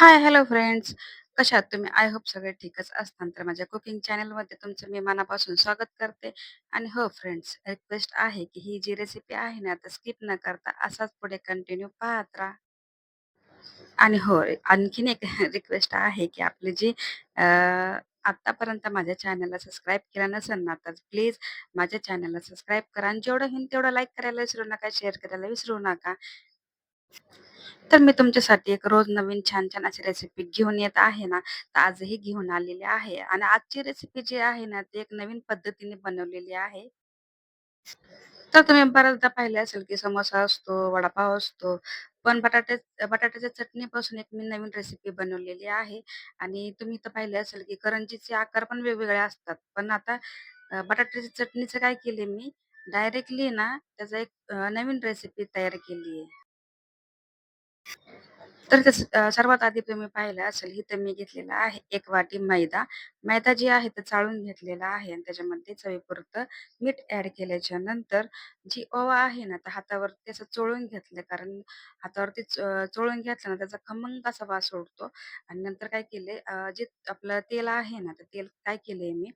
हाय, hello friends. कशा आहात तुम्ही? आय होप सगळे ठीकच असतात तर माझ्या कुकिंग चॅनलमध्ये तुमचं मी मनापासून स्वागत करते. आणि हो फ्रेंड्स, रिक्वेस्ट आहे की ही जी रेसिपी आहे ना, तर स्किप न करता असाच पुढे कंटिन्यू पाहत राहा. आणि हो, आणखीन एक रिक्वेस्ट आहे की आपली जी आतापर्यंत माझ्या चॅनलला सबस्क्राईब केलं नसेल ना, तर प्लीज माझ्या चॅनलला सबस्क्राईब करा आणि जेवढं होईल तेवढं लाईक करायला विसरू नका, शेअर करायला विसरू नका. तर मी तुमच्यासाठी एक रोज नवीन छान-छान अशी रेसिपी घेऊन येत आहे ना, तर आजही घेऊन आलेली आहे आणि आजची रेसिपी जी आहे ना, ती एक नवीन पद्धतीने बनवलेली आहे. तर तुम्ही बऱ्याचदा पाहिले असेल, की समोसा असतो, वडापाव असतो, पण बटाट्या बटाट्याच्या चटणीपासून एक मी नवीन रेसिपी बनवलेली आहे आणि तुम्ही तर पाहिले असेल, की करंजीचे आकार पण वेगवेगळे असतात. पण आता अ, बटाट्याच्या चटणीचं काय केले मी, डायरेक्टली ना त्याचा एक अ, नवीन रेसिपी तयार केली आहे. तर तस अ, सर्वात आधी तुम्ही पाहिलं असेल, इथं मी घेतलेला आहे 1 वाटी मैदा. मैदा जे आहे तर चाळून घेतलेला आहे आणि त्याच्यामध्ये चवीपुरतं मीठ ॲड केल्याच्यानंतर जी ओवा आहे ना, तर हातावरती असं चोळून घेतलं कारण हातावरती च अ, चोळून घेतलं ना, त्याचा खमंग असा वास सुटतो आणि नंतर काय केले अ, जे आपलं तेल आहे ना, तर तेल काय केलंय मी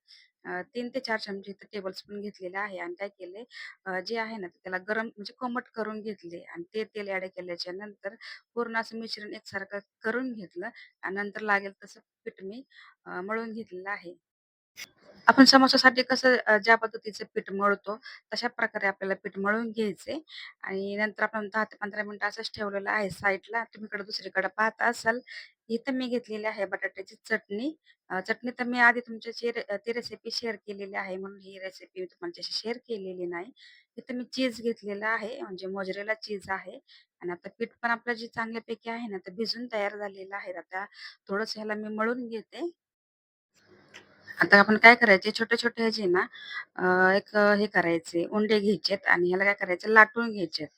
तीन ते चार चमचे इथं टेबलस्पून घेतलेले आहे. आणि काय केले जे आहे ना, त्याला गरम म्हणजे कोमट करून घेतले. आणि ते तेल ॲड केल्याच्यानंतर पूर्ण असं मिश्रण एकसारखं करून घेतलं. आणि नंतर लागेल तसं पीठ मी मळून घेतलेलं आहे. आपण समोसासाठी कसं ज्या पद्धतीचं पीठ मळतो, तशा प्रकारे आपल्याला पीठ मळून घ्यायचे. आणि नंतर आपण दहा ते 15 मिनिटं असंच ठेवलेलं आहे साईडला. तुम्ही इकडे दुसरीकडे पाहत असाल, इथं मी घेतलेली आहे बटाट्याची चटणी. अ, चटणी तर मी आधी तुमच्याशी रे ती रेसिपी शेअर केलेली आहे, म्हणून ही रेसिपी मी तुमच्याशी शेअर केलेली नाही. इथं मी चीज घेतलेला आहे, म्हणजे मोजरेला चीज आहे आणि आता पीठ पण आपलं जे चांगल्यापैकी आहे ना, तर भिजून तयार झालेलं आहे. आता थोडंसं ह्याला मी मळून घेते. आता आपण काय करायचे छोटे-छोटे ह्याचे ना अ, एक हे करायचे उंडे घ्यायचेत आणि ह्याला काय करायचं लाटून घ्यायचेत.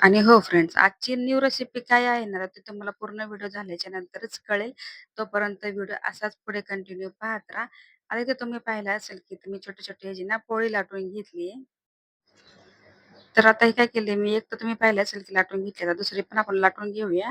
आणि हो फ्रेंड्स आजची न्यू रेसिपी काय आहे ना, ते तुम्हाला पूर्ण व्हिडिओ झाल्याच्या नंतरच कळेल. तोपर्यंत व्हिडिओ असाच पुढे कंटिन्यू पाहत राहा. आता ते तुम्ही पाहिलं असेल, की तुम्ही छोटे-छोटे ह्याची ना पोळी लाटून घेतली तर आता हे काय केले मी एक तर तुम्ही पाहिलं असेल, की लाटून घेतली. आता दुसरी पण आपण लाटून घेऊया.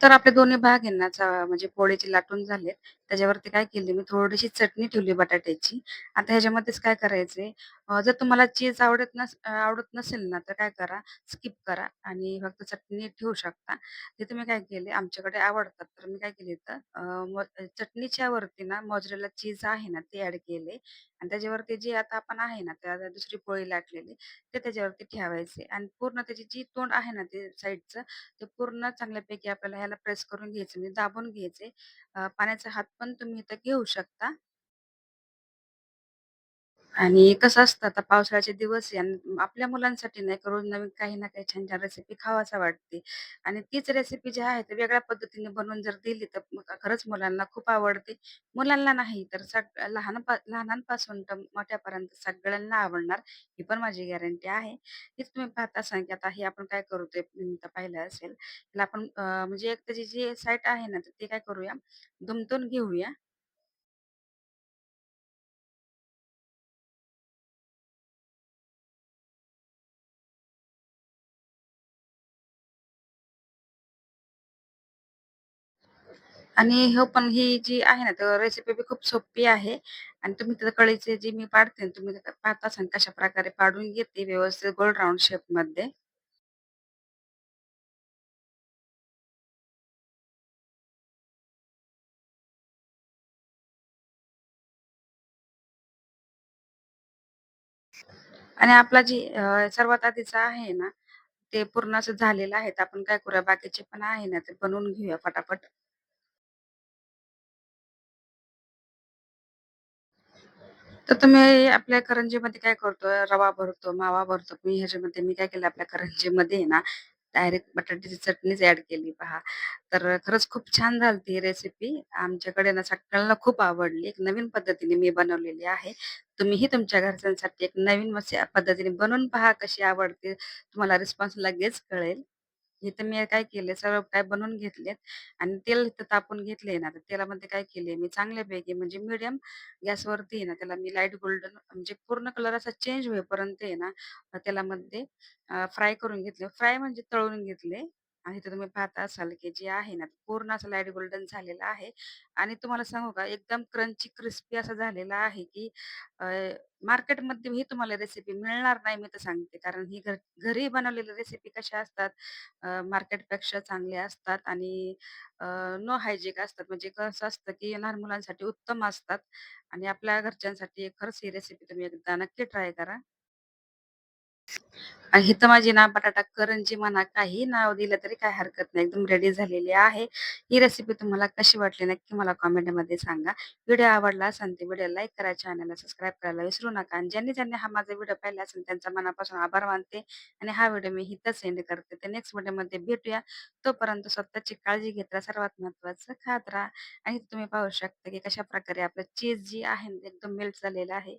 तर आपले दोन्ही भाग आहे ना, म्हणजे पोळीचे लाटून झालेत. त्याच्यावरती काय केली मी थोडीशी चटणी ठेवली बटाट्याची. आता ह्याच्यामध्येच काय करायचंय अ, जर तुम्हाला चीज आवडत नस आवडत नसेल ना, तर काय करा स्किप करा आणि फक्त चटणी ठेवू शकता. तिथे मी काय केले आमच्याकडे आवडतात, तर मी काय केले तर अ, चटणीच्या वरती ना मोझरेला चीज आहे ना, ते ॲड केले आणि त्याच्यावरती जे आता आपण आहे ना, त्या दुसरी पोळी लाटलेली ते त्याच्यावरती ठेवायचे आणि पूर्ण त्याची जी तोंड आहे ना, ते साईडचं, ते पूर्ण चांगल्यापैकी आपल्याला ह्याला प्रेस करून घ्यायचं म्हणजे दाबून घ्यायचे. अ, पाण्याचा हात पण तुम्ही इथं घेऊ शकता. आणि कसं असतं आता पावसाळ्याचे दिवस आहे आणि आपल्या मुलांसाठी नाही का रोज नवीन काही ना काही छान-छान रेसिपी खावासा वाटते आणि तीच रेसिपी जी आहे ती वेगळ्या पद्धतीने बनवून जर दिली तर मग खरंच मुलांना खूप आवडते. मुलांना नाही तर सग लहानपा लहानांपासून तर मोठ्यापर्यंत सगळ्यांना आवडणार ही पण माझी गॅरंटी आहे. तीच तुम्ही पाहता सांग की आता हे आपण काय करतोय तुम्ही तर पाहिलं असेल. त्याला आपण म्हणजे एक त्याची जी साईट आहे ना तर ते काय करूया दुमतून घेऊया आणि हो पण ही जी आहे ना, तर रेसिपी बी खूप सोपी आहे. आणि तुम्ही त्या कळीचे जी मी पाडते ना, तुम्ही ते पाहत असाल कशाप्रकारे पाडून घेते व्यवस्थित गोल राऊंड शेपमध्ये. आणि आपला जी अ, सर्वात आधीचा आहे ना, ते पूर्ण असं झालेलं आहे. तर आपण काय करूया बाकीचे पण आहे ना, ते बनवून घेऊया फटाफट. तर तुम्ही आपल्या करंजीमध्ये काय करतो, रवा भरतो, मावा भरतो. मी ह्याच्यामध्ये मी काय केलं आपल्या करंजीमध्ये आहे ना, डायरेक्ट बटाट्याची चटणीच ॲड केली पहा. तर खरंच खूप छान झालती ही रेसिपी. आमच्याकडे ना सगळ्यांना खूप आवडली. एक नवीन पद्धतीने मी बनवलेली आहे. तुम्हीही तुमच्या घरच्यांसाठी एक नवीन पद्धतीने बनवून पहा कशी आवडते. तुम्हाला रिस्पॉन्स लगेच कळेल. इथं मी काय केले, सर्व काय बनवून घेतलेत आणि तेल इथं तापून घेतले ना, तर तेलामध्ये काय केले मी चांगल्यापैकी म्हणजे मीडियम गॅसवरती आहे ना, त्याला मी लाइट गोल्डन म्हणजे पूर्ण कलर असा चेंज होईपर्यंत आहे ना, तेलामध्ये फ्राय करून घेतले. फ्राय म्हणजे तळून घेतले आणि इथे तुम्ही पाहता असाल, की जे आहे ना, पूर्ण असं लाइट गोल्डन झालेलं आहे आणि तुम्हाला सांगू का, एकदम क्रंची क्रिस्पी असं झालेलं आहे, की मार्केटमध्ये ही तुम्हाला रेसिपी मिळणार नाही मी तर सांगते. कारण ही घर घरी बनवलेली रेसिपी कशा असतात मार्केटपेक्षा चांगल्या असतात आणि नो हायजिक असतात. म्हणजे कसं असतं, की लहान मुलांसाठी उत्तम असतात आणि आपल्या घरच्यांसाठी खरंच ही रेसिपी तुम्ही एकदा नक्की ट्राय करा. आणि इथं माझी ना बटाटा करंजी म्हणा, काही नाव दिलं तरी काही हरकत नाही. एकदम रेडी झालेली आहे. ही रेसिपी तुम्हाला कशी वाटली नक्की मला कमेंटमध्ये सांगा. व्हिडिओ आवडला असेल तर व्हिडिओ लाईक करा, चॅनलला सबस्क्राईब करायला विसरू नका आणि ज्यांनी-ज्यांनी हा माझा व्हिडिओ पाहिला असेल त्यांचा मनापासून आभार मानते आणि हा व्हिडिओ मी हिथं सेंड करते. तर नेक्स्ट व्हिडिओमध्ये भेटूया. तोपर्यंत स्वतःची काळजी घेत राहा. सर्वात महत्वाचं खात राहा आणि तुम्ही पाहू शकता, की कशा प्रकारे आपलं चीज जी आहे एकदम मेल्ट झालेलं आहे.